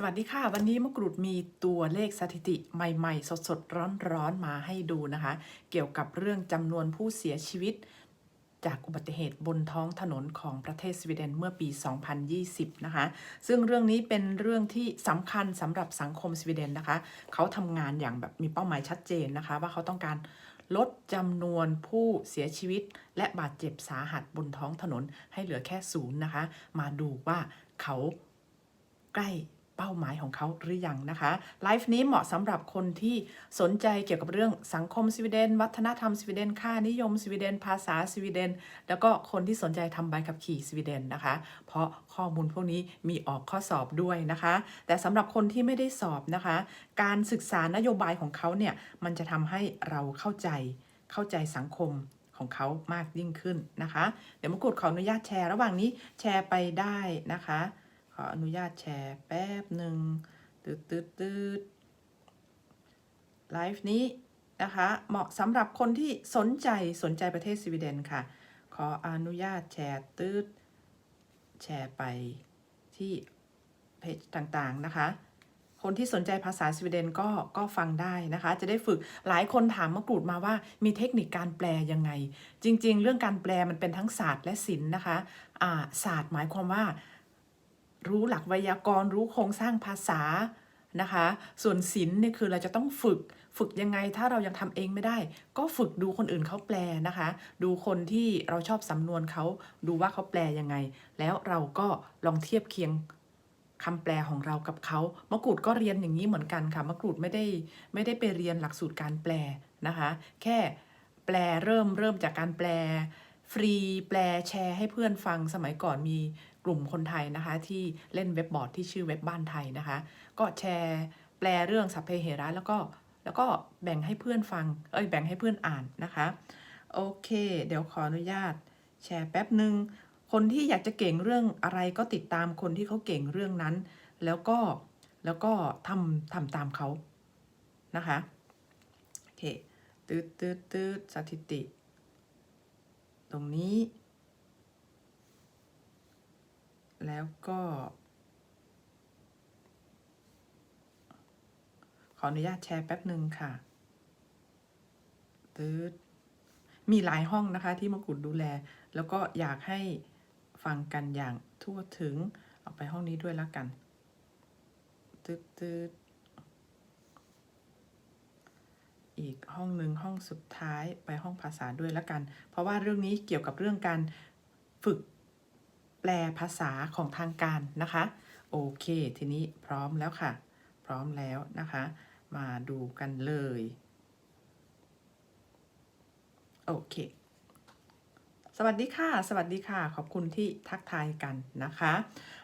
สวัสดีค่ะ วันนี้มะกรูดมีตัวเลขสถิติใหม่ ๆ สดๆ ร้อนๆ มาให้ดูนะคะ เกี่ยวกับเรื่องจำนวนผู้เสียชีวิต จากอุบัติเหตุบนท้องถนนของประเทศสวีเดนเมื่อปี 2020 นะคะ ซึ่งเรื่องนี้เป็นเรื่องที่สำคัญสำหรับสังคมสวีเดนนะคะ เขาทำงานอย่างแบบมีเป้าหมายชัดเจนนะคะ ว่าเขาต้องการลดจำนวนผู้เสียชีวิต และบาดเจ็บสาหัสบนท้องถนนให้เหลือแค่ศูนย์นะคะ มาดูว่าเขาใกล้ เป้าหมายของเขาหรือยังนะคะไลฟ์นี้เหมาะสำหรับคนที่สนใจเกี่ยวกับเรื่องสังคมสวีเดน วัฒนธรรมสวีเดน ค่านิยมสวีเดน ภาษาสวีเดน แล้วก็คนที่สนใจทำใบขับขี่สวีเดนนะคะ เพราะข้อมูลพวกนี้มีออกข้อสอบด้วยนะคะ แต่สำหรับคนที่ไม่ได้สอบนะคะ การศึกษานโยบายของเขาเนี่ยมันจะทำให้เราเข้าใจเข้าใจสังคมของเขามากยิ่งขึ้นนะคะ เดี๋ยวมากดขออนุญาตแชร์ ระหว่างนี้แชร์ไปได้นะคะ ออนุญาตแชร์แป๊บหนึ่งตืดตืดตืดไลฟ์นี้นะคะเหมาะสำหรับคนที่สนใจสนใจประเทศสวีเดนค่ะ ขออนุญาตแชร์ตืดแชร์ไปที่เพจต่างๆนะคะ คนที่สนใจภาษาสวีเดนก็ก็ฟังได้นะคะ จะได้ฝึกหลายคนถามมะกรูดมาว่ามีเทคนิคการแปลยังไง จริง ๆ เรื่องการแปลมันเป็นทั้งศาสตร์และศิลป์นะคะศาสตร์หมายความว่า รู้หลักไวยากรณ์รู้โครงสร้างภาษานะคะ ส่วนศิลป์เนี่ยคือเราจะต้องฝึกฝึกยังไงถ้าเรายังทำเองไม่ได้ ก็ฝึกดูคนอื่นเขาแปลนะคะ ดูคนที่เราชอบสำนวนเขาดูว่าเขาแปลยังไง แล้วเราก็ลองเทียบเคียงคำแปลของเรากับเขามะกรูดก็เรียนอย่างนี้เหมือนกันค่ะมะกรูดไม่ได้ไม่ได้ไปเรียนหลักสูตรการแปลนะคะ แค่แปลเริ่มเริ่มจากการแปล ฟรีแปลแชร์ให้เพื่อนฟังสมัยก่อนมีกลุ่มคนไทยนะคะ ที่เล่นเว็บบอร์ดที่ชื่อเว็บบ้านไทยนะคะ ก็แชร์แปลเรื่องสัพเพเหระแล้วก็แล้วก็แบ่งให้เพื่อนฟังเอ้ยแบ่งให้เพื่อนอ่านนะคะโอเค เดี๋ยวขออนุญาต แชร์แป๊บหนึ่งคนที่อยากจะเก่งเรื่องอะไรก็ติดตามคนที่เขาเก่งเรื่องนั้น แล้วก็แล้วก็ทำทำตามเขานะคะโอเคตืดตืดตืดสถิติ ตรงนี้ แล้วก็ ขออนุญาตแชร์แป๊บหนึ่งค่ะตืดมีหลายห้องนะคะที่มะกุฎดูแล แล้วก็อยากให้ฟังกันอย่างทั่วถึง เอาไปห้องนี้ด้วยแล้วกันตืดตืด อีกห้องหนึ่งห้องสุดท้ายไปห้องภาษาด้วยละกัน เพราะว่าเรื่องนี้เกี่ยวกับเรื่องการฝึกแปลภาษาของทางการนะคะ โอเค ทีนี้พร้อมแล้วค่ะ พร้อมแล้วนะคะ มาดูกันเลย โอเค สวัสดีค่ะ สวัสดีค่ะ ขอบคุณที่ทักทายกันนะคะ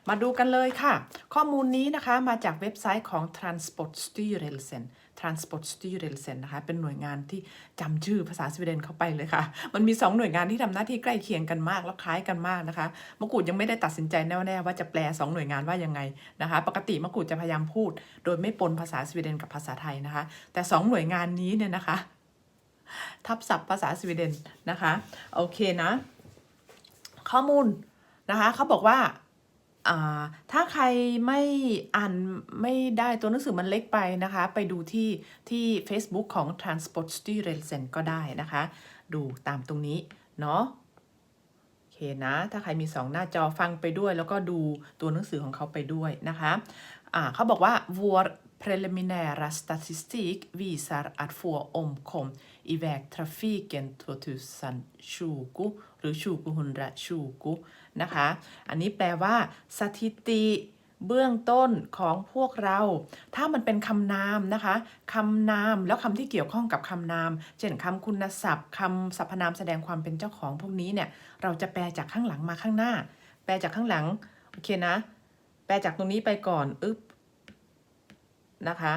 มาดูกันเลยค่ะ ข้อมูลนี้นะคะมาจากเว็บไซต์ของ Transportstyrelsen Transportstyrelsen นะคะ เป็นหน่วยงานที่จำชื่อภาษาสวีเดนเข้าไปเลยค่ะ มันมี 2 หน่วยงานที่ทำหน้าที่ใกล้เคียงกันมาก แล้วคล้ายกันมากนะคะมะกรูดยังไม่ได้ตัดสินใจแน่ๆว่าจะแปล 2 หน่วยงานว่ายังไงนะคะ ปกติมะกรูดจะพยายามพูด โดยไม่ปนภาษาสวีเดนกับภาษาไทยนะคะ แต่ 2 หน่วยงานนี้เนี่ยนะคะ ทับศัพท์ภาษาสวีเดนนะคะ โอเคนะ ข้อมูลนะคะเขาบอกว่าถ้าใครไม่อ่านไม่ได้ตัวหนังสือมันเล็กไปนะคะ ไปดูที่ที่ Facebook ของ Transport Styrelsen ก็ได้นะคะ ดูตามตรงนี้ เนาะโอเคนะ ถ้าใครมี 2 หน้าจอฟังไปด้วย แล้วก็ดูตัวหนังสือของเขาไปด้วยนะคะอ่าเขาบอกว่า vår preliminära statistik visar att få omkom i vägtrafiken 2020 หรือ 2020 นะคะ อันนี้แปลว่า สถิติเบื้องต้นของพวกเรา ถ้ามันเป็นคำนามนะคะคำนามแล้วคำที่เกี่ยวข้องกับคำนาม เช่นคำคุณศัพท์คำสรรพนามแสดงความเป็นเจ้าของพวกนี้เนี่ย เราจะแปลจากข้างหลังมาข้างหน้า แปลจากข้างหลัง โอเคนะ แปลจากตรงนี้ไปก่อนอึ๊บนะคะ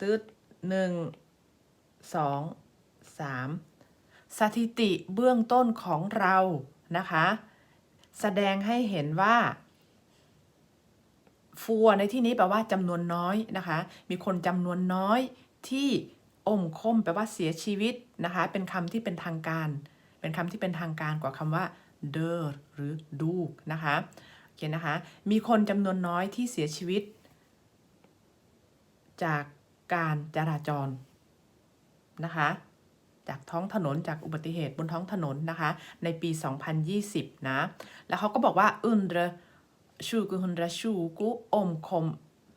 ตืดหนึ่งสอง สามสถิติเบื้องต้นของเรานะคะ แสดงให้เห็นว่าฟัวในที่นี้แปลว่าจำนวนน้อยนะคะ มีคนจำนวนน้อยที่อมคมแปลว่าเสียชีวิตนะคะ เป็นคำที่เป็นทางการ เป็นคำที่เป็นทางการกว่าคำว่าเดอร์หรือดูกนะคะโอเคนะคะ มีคนจำนวนน้อยที่เสียชีวิต จากการจราจรนะคะ จากท้องถนนจากอุบัติเหตุบนท้องถนนนะคะ ในปี 2020 นะ แล้วเขาก็บอกว่า under 2020 omkom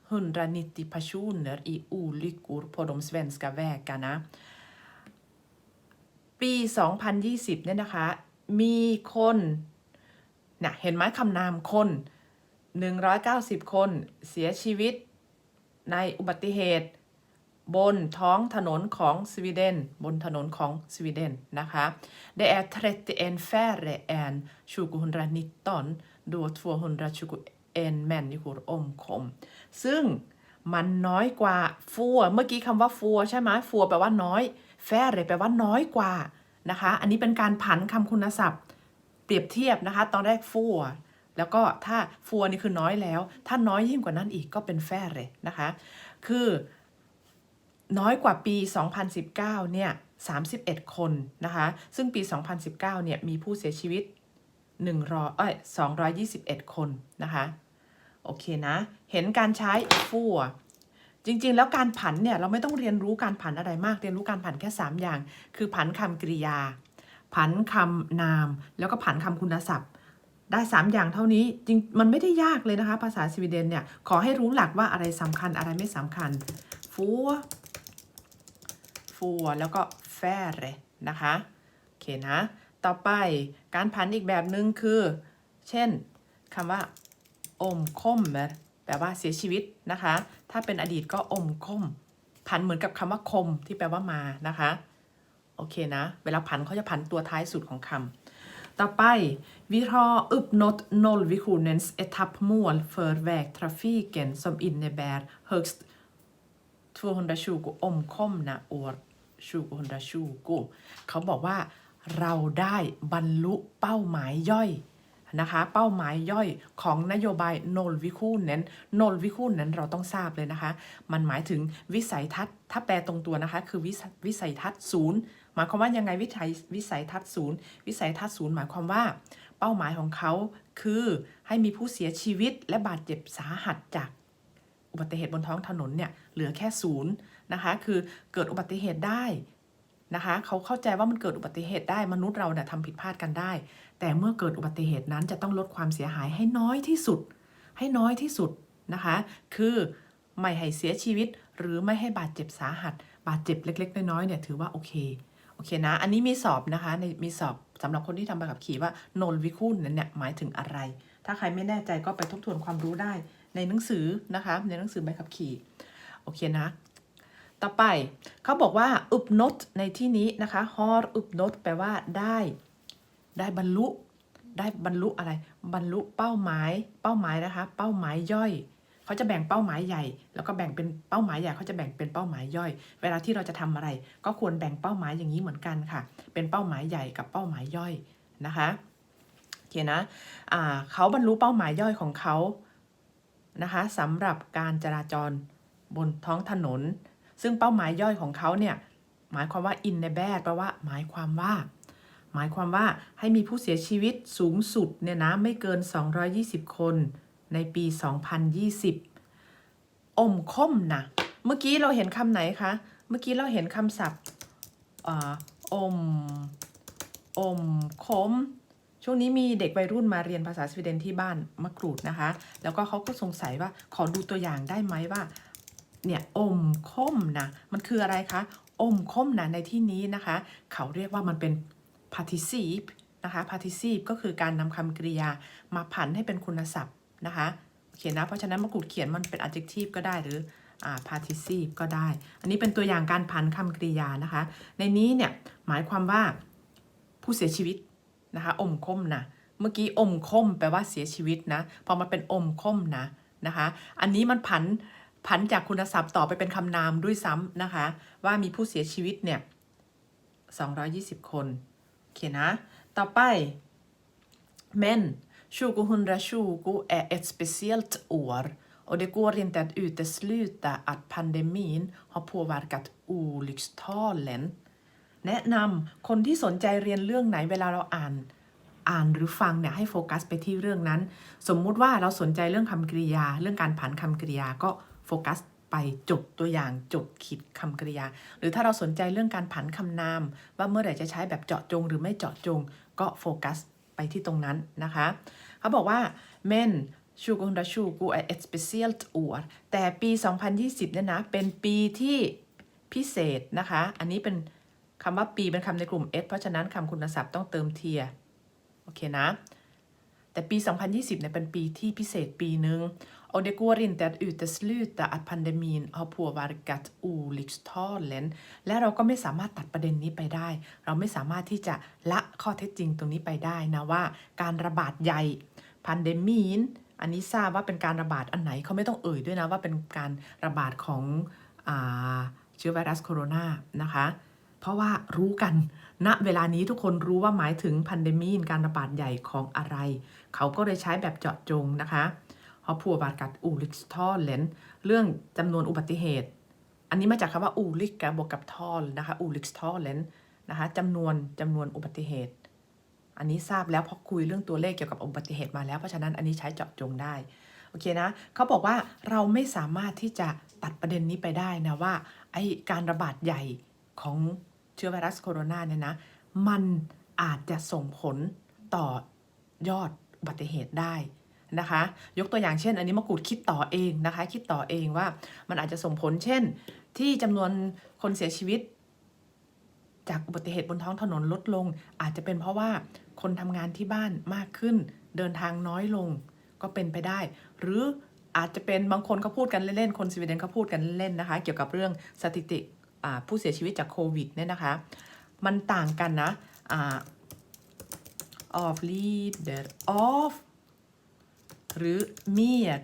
190 personer i olyckor på de svenska vägarna ปี 2020 เนี่ยนะคะ มีคนเนี่ยเห็นไหมคำนามคน 190 คนเสียชีวิตในอุบัติเหตุ บนท้องถนนของสวีเดน บนถนนของสวีเดนนะคะ Det är 31 färre än 2019 då 221 människor omkom ซึ่งมันน้อยกว่าฟัวเมื่อกี้คำว่าฟัวใช่ไหมฟัวแปลว่าน้อย แฟร์แปลว่าน้อยกว่านะคะ อันนี้เป็นการผันคำคุณศัพท์ เปรียบเทียบนะคะ ตอนแรกฟัวแล้วก็ถ้าฟัวนี่คือน้อยแล้ว ถ้าน้อยยิ่งกว่านั้นอีกก็เป็นแฟร์เลยนะคะ คือ น้อยกว่าปี 2019 เนี่ย 31 คนนะคะ ซึ่งปี 2019 เนี่ย มีผู้เสียชีวิต100เอ้ย221 คนนะคะ โอเคนะ เห็นการใช้ฟัวจริง ๆ แล้วการผันเนี่ย เราไม่ต้องเรียนรู้การผันอะไรมาก เรียนรู้การผันแค่ 3 อย่าง คือผันคำกริยา ผันคำนาม แล้วก็ผันคำคุณศัพท์ ได้ 3 อย่างเท่านี้ จริง มันไม่ได้ยากเลยนะคะ ภาษาสวีเดนเนี่ย ขอให้รู้หลักว่าอะไรสำคัญอะไรไม่สำคัญ ฟัว ฟัวแล้วก็แฟร์นะคะโอเคนะ ต่อไปการผันอีกแบบหนึ่งคือ เช่นคำว่าอมคมแปลว่าเสียชีวิตนะคะ ถ้าเป็นอดีตก็อมคม ผันเหมือนกับคำว่าคมที่แปลว่ามานะคะโอเคนะ เวลาผันเขาจะผันตัวท้ายสุดของคำ ต่อไป vi har uppnått nollvisionens etappmål för vägtrafiken som innebär högst 220 omkomna år 2020เขาบอกว่าเราได้บรรลุเป้าหมายย่อยนะคะเป้าหมายย่อยของนโยบาย null vision นั้น null vision นั้นเราต้องทราบเลยนะคะ มันหมายถึงวิสัยทัศน์ ถ้าแปลตรงตัวนะคะ คือวิวิสัยทัศน์ศูนย์หมายความว่ายังไงวิสัยวิสัยทัศน์ศูนย์วิสัยทัศน์ศูนย์หมายความว่า เป้าหมายของเขาคือให้มีผู้เสียชีวิตและบาดเจ็บสาหัสจากอุบัติเหตุบนท้องถนนเนี่ยเหลือแค่ศูนย์ นะคะ คือเกิดอุบัติเหตุได้นะคะเขาเข้าใจว่ามันเกิดอุบัติเหตุได้มนุษย์เราเนี่ยทำผิดพลาดกันได้ แต่เมื่อเกิดอุบัติเหตุนั้นจะต้องลดความเสียหายให้น้อยที่สุด ให้น้อยที่สุดนะคะ คือไม่ให้เสียชีวิต หรือไม่ให้บาดเจ็บสาหัส บาดเจ็บเล็ก ๆ น้อยๆเนี่ยถือว่าโอเคโอเคนะ อันนี้มีสอบนะคะในมีสอบสำหรับคนที่ทำใบขับขี่ว่าโนลวิคุนนั้นเนี่ยหมายถึงอะไร ถ้าใครไม่แน่ใจก็ไปทบทวนความรู้ได้ในหนังสือนะคะในหนังสือใบขับขี่โอเคนะ ต่อไปเขาบอกว่าอุปนตในที่นี้นะคะ har อุปนตแปลว่าได้ ได้บรรลุ ได้บรรลุอะไร บรรลุเป้าหมาย เป้าหมายนะคะ เป้าหมายย่อยเขาจะแบ่งเป้าหมายใหญ่ แล้วก็แบ่งเป็นเป้าหมายใหญ่เขาจะแบ่งเป็นเป้าหมายย่อย เวลาที่เราจะทำอะไร ก็ควรแบ่งเป้าหมายอย่างนี้เหมือนกันค่ะ เป็นเป้าหมายใหญ่กับเป้าหมายย่อยนะคะโอเคนะเขาบรรลุเป้าหมายย่อยของเขานะคะสำหรับการจราจรบนท้องถนน ซึ่งเป้าหมายย่อยของเขาเนี่ยหมายความว่า in ในแบดแปลว่า หมายความว่า หมายความว่าให้มีผู้เสียชีวิตสูงสุดเนี่ยนะไม่เกิน 220 คนในปี 2020 อมคมนะเมื่อกี้เราเห็นคำไหนคะ เมื่อกี้เราเห็นคำศัพท์อ่าอมอมคม ช่วงนี้มีเด็กวัยรุ่นมาเรียนภาษาสวีเดนที่บ้านมะกรูดนะคะ แล้วก็เขาก็สงสัยว่าขอดูตัวอย่างได้ไหมว่า เนี่ยอมคมนะมันคืออะไรคะอมคมนะในที่นี้นะคะ เขาเรียกว่ามันเป็น participe นะคะ participe ก็คือการนำคำกริยามาผันให้เป็นคุณศัพท์นะคะโอเคนนะเพราะฉะนั้นมะกรูดเขียนมันเป็น adjective ก็ได้หรืออ่า participe ก็ได้ อันนี้เป็นตัวอย่างการผันคำกริยานะคะ ในนี้เนี่ยหมายความว่าผู้เสียชีวิตนะคะอมคมนะเมื่อกี้อมคมแปลว่าเสียชีวิตนะพอมาเป็นอมคมนะนะคะ อันนี้มันผัน ผันจากคุณศัพท์ต่อไปเป็นคำนามด้วยซ้ำนะคะ ว่ามีผู้เสียชีวิตเนี่ย220 คนโอเคนะ ต่อไป men 2020 är ett speciellt år och det går inte att utesluta att pandemin har påverkat olyckstalen แนะนำคนที่สนใจเรียนเรื่องไหนเวลาเราอ่านอ่านหรือฟังเนี่ยให้โฟกัสไปที่เรื่องนั้น สมมุติว่าเราสนใจเรื่องคำกริยา เรื่องการผันคำกริยาก็ โฟกัสไปจดตัวอย่างจดขีดคำกริยา หรือถ้าเราสนใจเรื่องการผันคำนาม ว่าเมื่อไหร่จะใช้แบบเจาะจง หรือไม่เจาะจง ก็โฟกัสไปที่ตรงนั้นนะคะ เขาบอกว่า men 2020 är ett speciellt år แต่ปี 2020เนี่ยนะเป็นปีที่พิเศษนะคะ อันนี้เป็นคำว่าปีเป็นคำในกลุ่ม S เพราะฉะนั้นคำคุณศัพท์ต้องเติมเทียโอเคนะ แต่ปี 2020เนี่ยเป็นปีที่พิเศษปีหนึ่ง och det går inte att utesluta att pandemin har påverkat olyckstalen และเราก็ไม่สามารถตัดประเด็นนี้ไปได้ เราไม่สามารถที่จะละข้อเท็จจริงตรงนี้ไปได้นะว่า การระบาดใหญ่ pandemin อันนี้ทราบว่าเป็นการระบาดอันไหนเขาไม่ต้องเอ่ยด้วยนะว่าเป็นการระบาดของอเชื้อไวรัสโคโรนานะคะ เพราะว่ารู้กันณเวลานี้ทุกคนรู้ว่าหมายถึงพันเดมีนการระบาดใหญ่ของอะไร เขาก็เลยใช้แบบเจาะจงนะคะ ฮอพัวบาดกัดอูลิกทอลเลนเรื่องจำนวนอุบัติเหตุ อันนี้มาจากคำว่าอูลิกกับบวกกับทอลนะคะอูลิกทอลเลนนะคะจำนวนจำนวนอุบัติเหตุ อันนี้ทราบแล้วพราะคุยเรื่องตัวเลขเกี่ยวกับอุบัติเหตุมาแล้ว เพราะฉะนั้นอันนี้ใช้เจาะจงได้ โอเคนะเขาบอกว่าเราไม่สามารถที่จะตัดประเด็นนี้ไปได้นะว่าไอการระบาดใหญ่ของเชื้อไวรัสโคโรนาเนี่ยนะ มันอาจจะส่งผลต่อยอดอุบัติเหตุได้ นะคะ ยกตัวอย่างเช่น อันนี้มะกรูดคิดต่อเองนะคะ คิดต่อเองว่ามันอาจจะส่งผลเช่น ที่จำนวนคนเสียชีวิต จากอุบัติเหตุบนท้องถนนลดลง อาจจะเป็นเพราะว่าคนทำงานที่บ้านมากขึ้น เดินทางน้อยลงก็เป็นไปได้ หรืออาจจะเป็นบางคนเขาพูดกันเล่นๆคนสวีเดนเขาพูดกันเล่นนะคะ เกี่ยวกับเรื่องสถิติผู้เสียชีวิตจากโควิดเนี่ยนะคะ มันต่างกันนะอ่า of leader of หรือ mer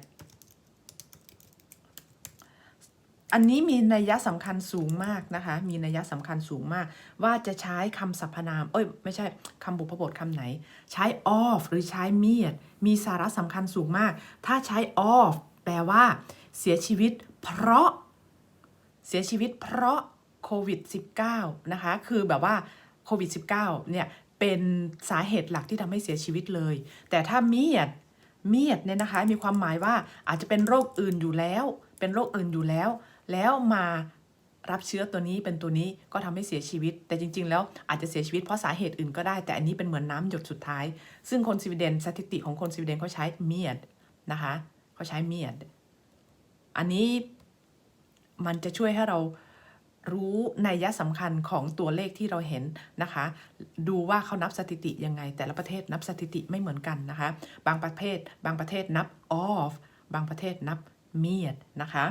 อันนี้มีนัยยะสำคัญสูงมากนะคะ มีนัยยะสำคัญสูงมาก ว่าจะใช้คำสรรพนาม เอ้ย ไม่ใช่คำบุพบทคำไหน ใช้ of หรือใช้ mer มีสาระสำคัญสูงมาก ถ้าใช้ of แปลว่า เสียชีวิต เพราะ เสียชีวิต เพราะโควิด -19 นะคะ คือแบบว่าโควิด -19 เนี่ย เป็นสาเหตุหลักที่ทำให้เสียชีวิตเลย แต่ถ้าเมียด เมียดเนี่ยนะคะมีความหมายว่าอาจจะเป็นโรคอื่นอยู่แล้ว เป็นโรคอื่นอยู่แล้ว แล้วมารับเชื้อตัวนี้เป็นตัวนี้ก็ทำให้เสียชีวิต แต่จริง ๆ แล้วอาจจะเสียชีวิตเพราะสาเหตุอื่นก็ได้ แต่อันนี้เป็นเหมือนน้ำหยดสุดท้าย ซึ่งคนสวีเดนสถิติของคนสวีเดนเขาใช้เมียดนะคะเขาใช้เมียด อันนี้มันจะช่วยให้เรา รู้นัยยะสำคัญของตัวเลขที่เราเห็นนะคะ ดูว่าเขานับสถิติยังไง แต่ละประเทศนับสถิติไม่เหมือนกันนะคะ บางประเทศ บางประเทศนับ of บางประเทศนับ med นะคะ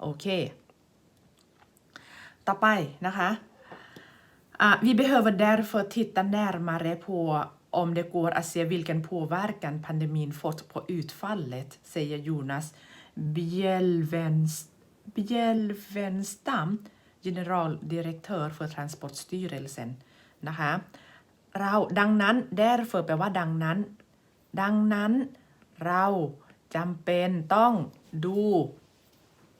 โอเค ต่อไปนะคะ Ah, vi behöver därför titta närmare på om det går att se vilken påverkan pandemin fått på utfallet, säger Jonas Bjelvenst- Bjelvenstam, generaldirektör för Transportstyrelsen นะคะเราดังนั้น därför แปลว่าดังนั้น ดังนั้นเราจำเป็นต้องดู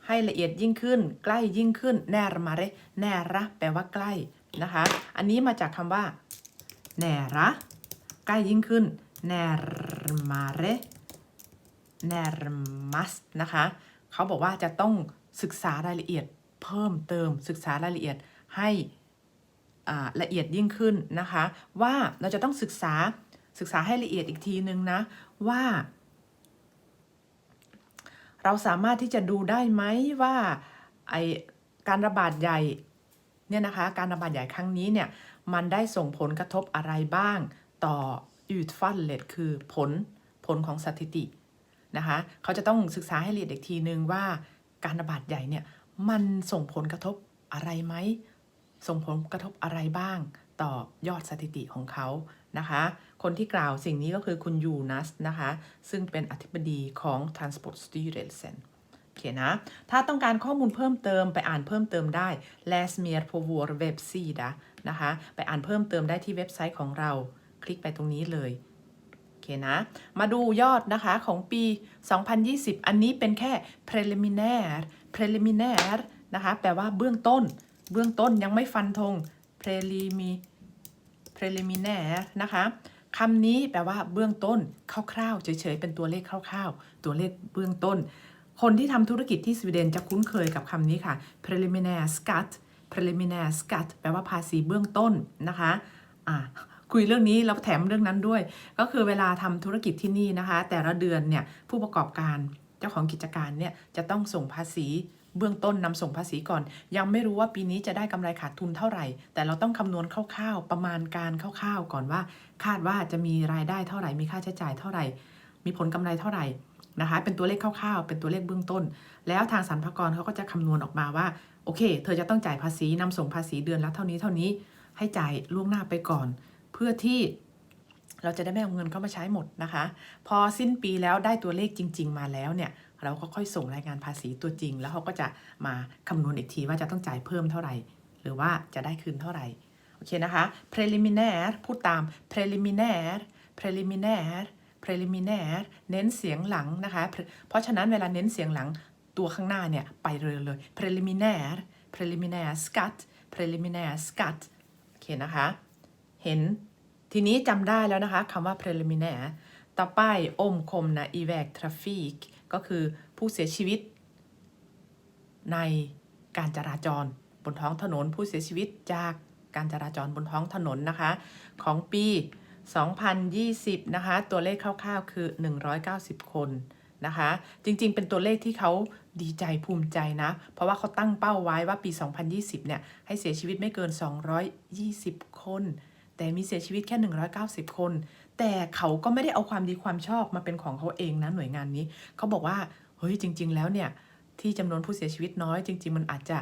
ให้ละเอียดยิ่งขึ้น ใกล้ยิ่งขึ้น แนรมาเรแนระแปลว่าใกล้นะคะ อันนี้มาจากคำว่า แนระใกล้ยิ่งขึ้น แนรมาเรแนรมัสนะคะ เขาบอกว่าจะต้องศึกษารายละเอียด เพิ่มเติมศึกษารายละเอียดให้ละเอียดยิ่งขึ้นนะคะ ว่าเราจะต้องศึกษาศึกษาให้ละเอียดอีกทีนึงนะ ว่า เราสามารถที่จะดูได้ไหมว่าไอการระบาดใหญ่เนี่ยนะคะการระบาดใหญ่ครั้งนี้เนี่ยมันได้ส่งผลกระทบอะไรบ้าง ต่อ utfallet คือผลผลของสถิตินะคะเขาจะต้องศึกษาให้ละเอียดอีกทีนึงว่าการระบาดใหญ่เนี่ย มันส่งผลกระทบอะไรไหม ส่งผลกระทบอะไรบ้าง ต่อยอดสถิติของเขานะคะ คนที่กล่าวสิ่งนี้ก็คือคุณยูนัสนะคะ ซึ่งเป็นอธิบดีของ Transportstyrelsen โอเคนะ ถ้าต้องการข้อมูลเพิ่มเติมไปอ่านเพิ่มเติมได้ läs mer på vår w e b s i d a นะคะ ไปอ่านเพิ่มเติมได้ที่เว็บไซต์ของเรา คลิกไปตรงนี้เลยเคนะมาดูยอดนะคะของปี 2020 อันนี้เป็นแค่ preliminary preliminary นะคะแปลว่าเบื้องต้น เบื้องต้นยังไม่ฟันธง prelimi preliminary นะคะคำนี้แปลว่าเบื้องต้นคร่าวๆเฉยๆเป็นตัวเลขคร่าวๆ ตัวเลขเบื้องต้น คนที่ทำธุรกิจที่สวีเดนจะคุ้นเคยกับคำนี้ค่ะ preliminary skatt preliminary skatt แปลว่าภาษีเบื้องต้นนะคะอะคุยเรื่องนี้แล้วแถมเรื่องนั้นด้วย ก็คือเวลาทำธุรกิจที่นี่นะคะ แต่ละเดือนเนี่ยผู้ประกอบการ เจ้าของกิจการเนี่ยจะต้องส่งภาษีเบื้องต้นนำส่งภาษีก่อน ยังไม่รู้ว่าปีนี้จะได้กำไรขาดทุนเท่าไหร่ แต่เราต้องคำนวณคร่าวๆ ประมาณการคร่าวๆ ก่อนว่า คาดว่าจะมีรายได้เท่าไหร่ มีค่าใช้จ่ายเท่าไหร่ มีผลกำไรเท่าไหร่นะคะ เป็นตัวเลขคร่าวๆ เป็นตัวเลขเบื้องต้น แล้วทางสรรพากรเขาก็จะคำนวณออกมาว่า โอเค เธอจะต้องจ่ายภาษีนำส่งภาษีเดือนละเท่านี้เท่านี้ ให้จ่ายล่วงหน้าไปก่อน เพื่อที่ เราจะได้ไม่เอาเงินเข้ามาใช้หมดนะคะ พอสิ้นปีแล้วได้ตัวเลขจริง ๆ มาแล้วเนี่ยเราก็ค่อยส่งรายงานภาษีตัวจริง แล้วเขาก็จะมาคำนวณอีกทีว่าจะต้องจ่ายเพิ่มเท่าไหร่ หรือว่าจะได้คืนเท่าไหร่โอเคนะคะ preliminary พูดตาม preliminary preliminary preliminary เน้นเสียงหลังนะคะ เพราะฉะนั้นเวลาเน้นเสียงหลังตัวข้างหน้าเนี่ยไปเร็วเลย preliminary preliminary scat preliminary scat โอเคนะคะ เห็น ทีนี้จำได้แล้วนะคะคำว่า preliminary ต่อไปอมคมนะ evac traffic ก็คือผู้เสียชีวิต ในการจราจรบนท้องถนนผู้เสียชีวิตจากการจราจรบนท้องถนนนะคะ ของปี 2020 นะคะ ตัวเลขคร่าวๆ คือ 190 คนนะคะ จริงๆ เป็นตัวเลขที่เขาดีใจภูมิใจนะ เพราะว่าเขาตั้งเป้าไว้ว่าปี 2020 เนี่ย ให้เสียชีวิตไม่เกิน 220 คน แต่มีเสียชีวิตแค่ 190 คน แต่เขาก็ไม่ได้เอาความดีความชอบมาเป็นของเขาเองนะหน่วยงานนี้ เขาบอกว่า เฮ้ยจริง ๆ แล้วเนี่ยที่จำนวนผู้เสียชีวิตน้อย จริง ๆ มันอาจจะ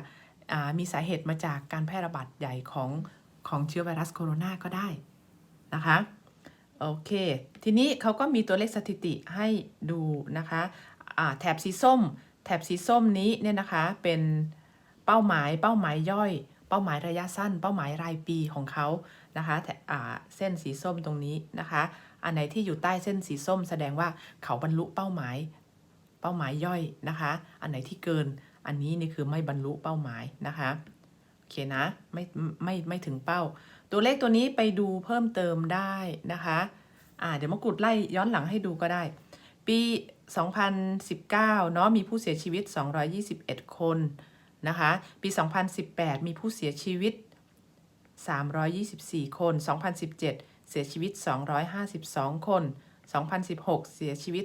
มีสาเหตุมาจากการแพร่ระบาดใหญ่ของของเชื้อไวรัสโคโรนาก็ได้นะคะโอเค ทีนี้เขาก็มีตัวเลขสถิติให้ดูนะคะะแถบสีส้ม แถบสีส้มนี้เนี่ยนะคะเป็นเป้าหมายเป้าหมายย่อย เป้าหมายระยะสั้น เป้าหมายรายปีของเขา นะคะเส้นสีส้มตรงนี้นะคะ อันไหนที่อยู่ใต้เส้นสีส้ม แสดงว่าเขาบรรลุเป้าหมาย เป้าหมายย่อยนะคะ อันไหนที่เกินอันนี้นี่คือไม่บรรลุเป้าหมายนะคะโอเคนะไม่ไม่ไม่ถึงเป้า ตัวเลขตัวนี้ไปดูเพิ่มเติมได้นะคะอ่าเดี๋ยวมากดไล่ย้อนหลังให้ดูก็ได้ ปี 2019 เนาะมีผู้เสียชีวิต 221 คนนะคะ ปี 2018 มีผู้เสียชีวิต 324 คน 2017 เสียชีวิต 252 คน 2016 เสียชีวิต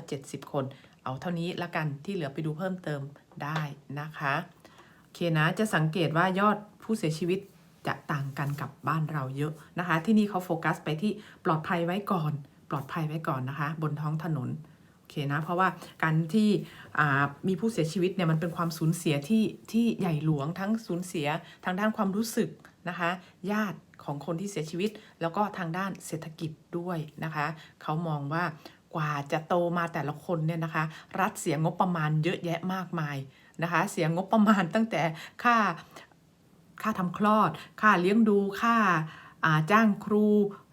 270 คน เอาเท่านี้ละกันที่เหลือไปดูเพิ่มเติมได้นะคะ โอเคนะ จะสังเกตว่ายอดผู้เสียชีวิตจะต่างกันกับบ้านเราเยอะนะคะ ที่นี่เขาโฟกัสไปที่ปลอดภัยไว้ก่อน ปลอดภัยไว้ก่อนนะคะ บนท้องถนนโอเคนะ เพราะว่าการที่มีผู้เสียชีวิตเนี่ยมันเป็นความสูญเสียที่ที่ใหญ่หลวงทั้งสูญเสียทางด้านความรู้สึก นะคะ ญาติของคนที่เสียชีวิต แล้วก็ทางด้านเศรษฐกิจด้วยนะคะเขามองว่ากว่าจะโตมาแต่ละคนเนี่ยนะคะ รัฐเสียงบประมาณเยอะแยะมากมายนะคะ เสียงบประมาณตั้งแต่ค่าค่าทำคลอด ค่าเลี้ยงดูค่าจ้างครู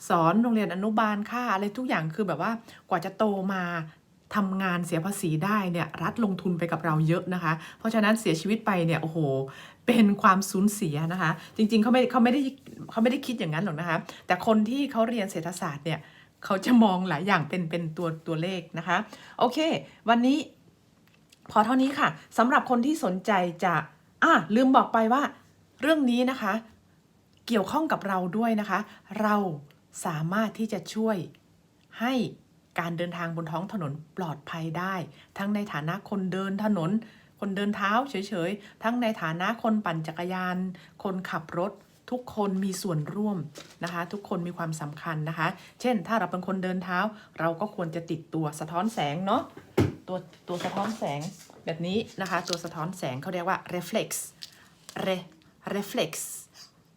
สอนโรงเรียนอนุบาลค่าอะไรทุกอย่างคือแบบว่ากว่าจะโตมา ทำงานเสียภาษีได้เนี่ยรัฐลงทุนไปกับเราเยอะนะคะ เพราะฉะนั้นเสียชีวิตไปเนี่ยโอ้โหเป็นความสูญเสียนะคะ จริงๆเขาไม่เขาไม่ได้เขาไม่ได้คิดอย่างนั้นหรอกนะคะ แต่คนที่เขาเรียนเศรษฐศาสตร์เนี่ยเขาจะมองหลายอย่างเป็นเป็นตัวตัวเลขนะคะ โอเค วันนี้พอเท่านี้ค่ะสำหรับคนที่สนใจจะอะลืมบอกไปว่า เรื่องนี้นะคะ เกี่ยวข้องกับเราด้วยนะคะ เราสามารถที่จะช่วยให้ การเดินทางบนท้องถนนปลอดภัยได้ ทั้งในฐานะคนเดินถนน คนเดินเท้าเฉยๆ ทั้งในฐานะคนปั่นจักรยาน คนขับรถ ทุกคนมีส่วนร่วมนะคะ ทุกคนมีความสำคัญนะคะ เช่น ถ้าเราเป็นคนเดินเท้า เราก็ควรจะติดตัวสะท้อนแสงเนาะตัวตัวสะท้อนแสงแบบนี้นะคะ ตัวสะท้อนแสงเขาเรียกว่า reflex re reflex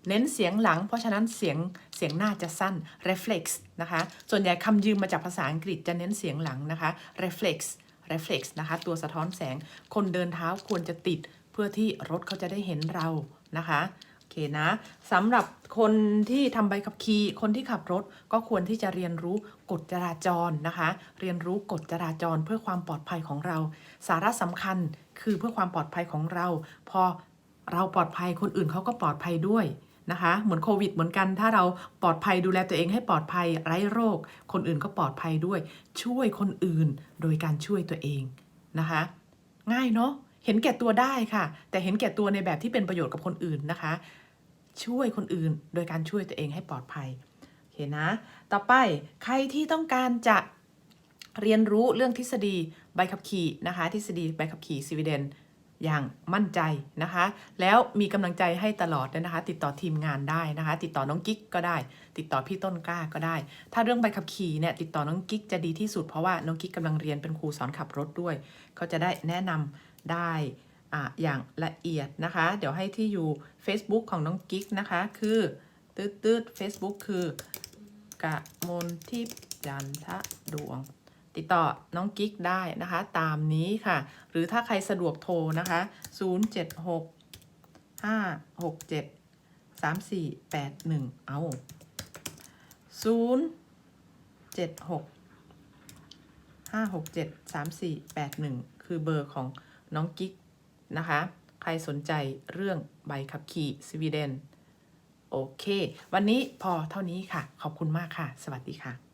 เน้นเสียงหลัง เพราะฉะนั้นเสียงเสียงหน้าจะสั้น reflex นะคะ ส่วนใหญ่คำยืมมาจากภาษาอังกฤษจะเน้นเสียงหลังนะคะ reflex reflex นะคะ ตัวสะท้อนแสง คนเดินเท้าควรจะติดเพื่อที่รถเขาจะได้เห็นเรานะคะโอเคนะสำหรับคนที่ทำใบขับขี่คนที่ขับรถก็ควรที่จะเรียนรู้กฎจราจรนะคะ เรียนรู้กฎจราจรเพื่อความปลอดภัยของเรา สาระสำคัญคือเพื่อความปลอดภัยของเรา พอเราปลอดภัยคนอื่นเขาก็ปลอดภัยด้วย นะคะ เหมือนโควิดเหมือนกัน ถ้าเราปลอดภัยดูแลตัวเองให้ปลอดภัยไร้โรค คนอื่นก็ปลอดภัยด้วย ช่วยคนอื่นโดยการช่วยตัวเองนะคะ ง่ายเนาะเห็นแก่ตัวได้ค่ะ แต่เห็นแก่ตัวในแบบที่เป็นประโยชน์กับคนอื่นนะคะ ช่วยคนอื่นโดยการช่วยตัวเองให้ปลอดภัยโอเคนะ ต่อไปใครที่ต้องการจะเรียนรู้เรื่องทฤษฎีใบขับขี่นะคะ ทฤษฎีใบขับขี่สวีเดน อย่างมั่นใจนะคะ แล้วมีกำลังใจให้ตลอดเลยนะคะ ติดต่อทีมงานได้นะคะ ติดต่อน้องกิ๊กก็ได้ ติดต่อพี่ต้นกล้าก็ได้ ถ้าเรื่องใบขับขี่เนี่ยติดต่อน้องกิ๊กจะดีที่สุดเพราะว่าน้องกิ๊กกำลังเรียนเป็นครูสอนขับรถด้วยเขาจะได้แนะนำได้อ่าอย่างละเอียดนะคะ เดี๋ยวให้ที่อยู่ Facebook ของน้องกิ๊กนะคะ คือตืดตืด Facebook คือกะมลทิพย์จันทะดวง ติดต่อน้องกิ๊กได้นะคะ ตามนี้ค่ะ หรือถ้าใครสะดวกโทรนะคะ 076 567 3481 เอา076 567 3481 คือเบอร์ของน้องกิ๊กนะคะ ใครสนใจเรื่องใบขับขี่สวีเดน โอเค วันนี้พอเท่านี้ค่ะ ขอบคุณมากค่ะ สวัสดีค่ะ